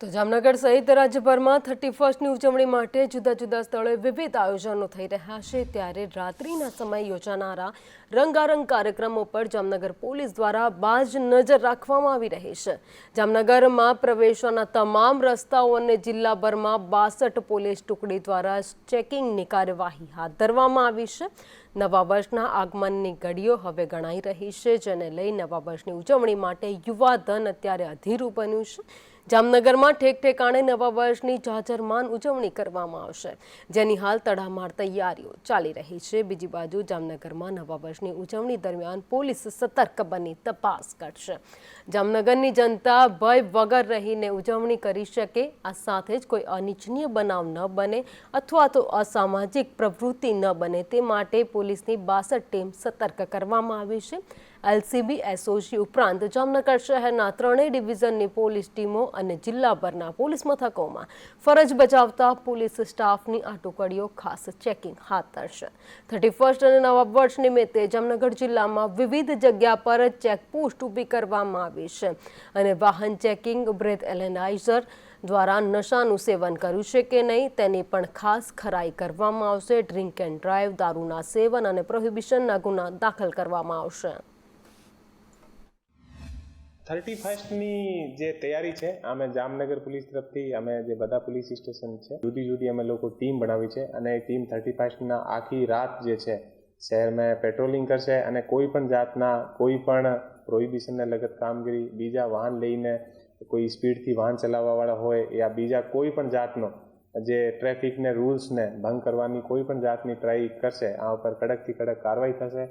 તો જામનગર સહિત રાજ્યભરમાં થર્ટી ફર્સ્ટની ઉજવણી માટે જુદા જુદા સ્થળોએ વિવિધ આયોજનો થઈ રહ્યા છે. ત્યારે રાત્રિના સમયે યોજાનારા રંગારંગ કાર્યક્રમો પર જામનગર પોલીસ દ્વારા બાજ નજર રાખવામાં આવી રહી છે. જામનગરમાં પ્રવેશવાના તમામ રસ્તાઓ અને જિલ્લાભરમાં બાસઠ પોલીસ ટુકડી દ્વારા ચેકિંગની કાર્યવાહી હાથ ધરવામાં આવી છે. નવા વર્ષના આગમનની ઘડીઓ હવે ગણાઈ રહી છે, જેને લઈ નવા વર્ષની ઉજવણી માટે યુવાધન અત્યારે અધીરું બન્યું છે. જામનગરમાં ઠેક ઠેકાણે નવા વર્ષની જાજરમાન ઉજવણી કરવામાં આવશે. જેની હાલ તડામાર તૈયારીઓ ચાલી રહી છે. બીજી બાજુ જામનગરમાં નવા વર્ષની ઉજવણી દરમિયાન પોલીસ સતર્ક બની તપાસ કરશે. જામનગરની જનતા ભય વગર રહીને ઉજવણી કરી શકે, આ સાથે જ કોઈ અનિચ્છનીય બનાવ ન બને અથવા તો અસામાજિક પ્રવૃત્તિ ન બને તે માટે પોલીસની બાસઠ ટીમ સતર્ક કરવામાં આવી છે. એલસીબી એસઓજી ઉપરાંત જામનગર શહેરના ત્રણેય ડિવિઝનની પોલીસ ટીમો અને જિલ્લાભરના પોલીસ મથકોમાં ફરજ બજાવતા પોલીસ સ્ટાફની આ ટુકડીઓ ખાસ ચેકિંગ હાથ ધરશે. થર્ટી ફર્સ્ટ અને નવા વર્ષ નિમિત્તે જામનગર જિલ્લામાં વિવિધ જગ્યા પર ચેકપોસ્ટ ઊભી કરવામાં આવી છે અને વાહન ચેકિંગ બ્રેથ એલેનાઇઝર દ્વારા નશાનું સેવન કર્યું છે કે નહીં તેની પણ ખાસ ખરાઈ કરવામાં આવશે. ડ્રિંક એન્ડ ડ્રાઈવ, દારૂના સેવન અને પ્રોહિબિશનના ગુના દાખલ કરવામાં આવશે. થર્ટી ફર્સ્ટની જે તૈયારી છે, અમે જામનગર પોલીસ તરફથી, અમે જે બધા પોલીસ સ્ટેશન છે, જુદી જુદી અમે લોકો ટીમ બનાવી છે અને એ ટીમ થર્ટી ફર્સ્ટના આખી રાત જે છે, શહેરમાં પેટ્રોલિંગ કરશે અને કોઈ પણ જાતના, કોઈ પણ પ્રોહિબિશનને લગત કામગીરી, બીજા વાહન લઈને કોઈ સ્પીડથી વાહન ચલાવવાવાળા હોય યા બીજા કોઈ પણ જાતનો, જે ટ્રાફિકને, રૂલ્સને ભંગ કરવાની કોઈ પણ જાતની ટ્રાય કરશે, આ ઉપર કડકથી કડક કાર્યવાહી થશે.